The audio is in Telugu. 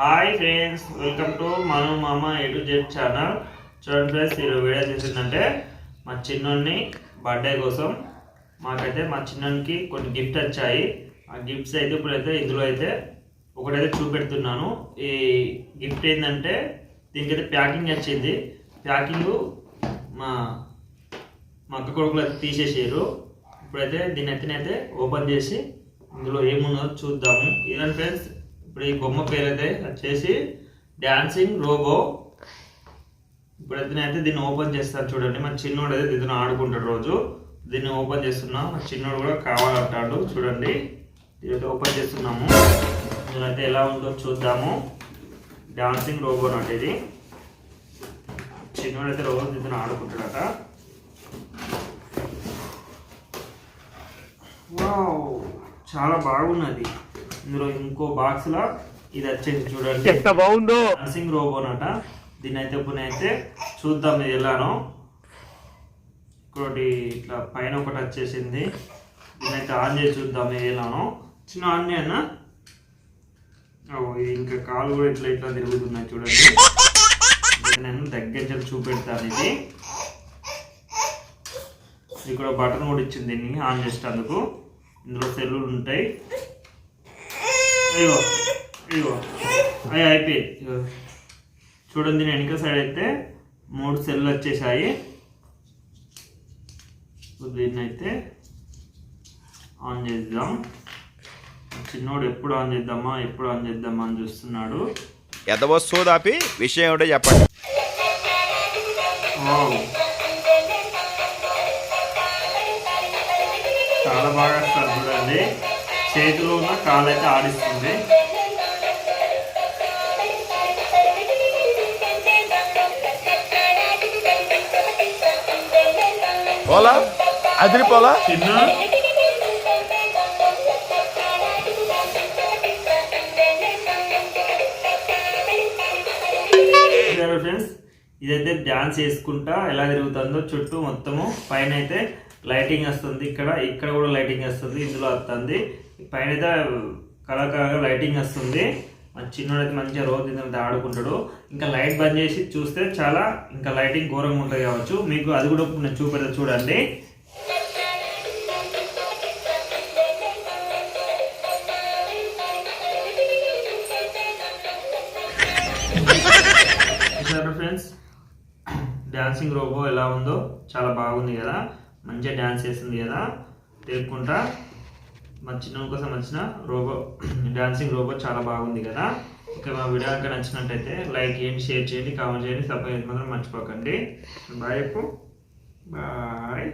హాయ్ ఫ్రెండ్స్ వెల్కమ్ టు మనం మామ ఏ టు జెడ్ ఛానల్ చూడండి ఫ్రెండ్స్ ఈరోజు వీడియో చేసిందంటే మా చిన్నోడిని బర్త్డే కోసం మాకైతే మా చిన్నోనికి కొన్ని గిఫ్ట్ వచ్చాయి. ఆ గిఫ్ట్స్ అయితే ఇప్పుడైతే ఇందులో అయితే ఒకటైతే చూపెడుతున్నాను. ఈ గిఫ్ట్ ఏంటంటే దీనికైతే ప్యాకింగ్ వచ్చింది. ప్యాకింగ్ మా మా అక్క కొడుకులు అయితే తీసేసారు. ఇప్పుడైతే దీని అయితే ఓపెన్ చేసి ఇందులో ఏమున్నదో చూద్దాము. ఇదండి ఫ్రెండ్స్ ఇప్పుడు ఈ బొమ్మ పేరు అయితే వచ్చేసి డాన్సింగ్ రోబో ఇప్పుడు అయితే దీన్ని ఓపెన్ చేస్తాను చూడండి. మన చిన్నోడు అయితే దీన్ని ఆడుకుంటాడు రోజు. దీన్ని ఓపెన్ చేస్తున్నాం. మా చిన్నోడు కూడా కావాలంటాడు. చూడండి. దీని ఓపెన్ చేస్తున్నాము. దీనైతే ఎలా ఉందో చూద్దాము. డాన్సింగ్ రోబో అంటే ఇది. చిన్నోడు అయితే రోజు దీన్ని ఆడుకుంటాడట. చాలా బాగున్నది. ఇందులో ఇంకో బాక్స్ లా ఇది వచ్చేసి చూడండి. ఎంత బాగుందో. డాన్సింగ్ రోబోనట దీని అయితే ఇప్పుడు అయితే చూద్దాం ఇది ఎలానో. ఇంకోటి ఇట్లా పైన ఒకటి వచ్చేసింది. దీని అయితే ఆన్ చేసి చూద్దాం ఎలానో. చిన్న ఆన్ చేయనా? ఇది ఇంకా కాలు కూడా ఇట్లా ఇట్లా తిరుగుతున్నాయి చూడండి. నేను దగ్గర నుంచి చూపెడతాను ఇది. ఇక్కడ బటన్ కూడా ఇచ్చింది దీన్ని ఆన్ చేసేందుకు ఇందులో సెల్లులు ఉంటాయి. అయ్యో అయ్యో అయ్యో అయిపోయి. ఇగో. చూడండి దీని వెనక సైడ్ అయితే మూడు సెల్లు వచ్చేసాయి. దీన్ని అయితే ఆన్ చేద్దాం. చిన్నోడు ఎప్పుడు ఆన్ చేద్దామా ఎప్పుడు ఆన్ చేద్దామా అని చూస్తున్నాడు. ఎదవస్సు దాపి? విషయం ఏమిటో చెప్పండి. చాలా బాగా వస్తుంది చూడండి. చేతిలో ఉన్న కాలు అయితే ఆడిస్తుంది పోలా? అదిరిపోలా చిన్న ఫ్రెండ్స్ ఇదైతే డ్యాన్స్ చేసుకుంటా ఎలా తిరుగుతుందో చుట్టూ మొత్తము. పైన అయితే లైటింగ్ వస్తుంది ఇక్కడ ఇక్కడ కూడా లైటింగ్ వస్తుంది ఇందులో వస్తుంది. పైన అయితే కళాకళగా లైటింగ్ వస్తుంది. మన చిన్నోడైతే మంచిగా రోజు ఇంత ఆడుకుంటాడు. ఇంకా లైట్ బంద్ చేసి చూస్తే చాలా ఇంకా లైటింగ్ ఘోరంగా ఉంటుంది కావచ్చు. మీకు అది కూడా నేను చూపెడతా చూడండి. ఫ్రెండ్స్? డాన్సింగ్ రోబో ఎలా ఉందో చాలా బాగుంది కదా. మంచిగా డ్యాన్స్ చేసింది కదా. తెలుపుకుంటా మా చిన్న కోసం వచ్చిన రోబో డాన్సింగ్ రోబో చాలా బాగుంది కదా. ఓకే మా వీడియో కనుక నచ్చినట్టయితే లైక్ చేయండి షేర్ చేయండి కామెంట్ చేయండి సపోర్ట్ మాత్రం మర్చిపోకండి. Bye bye.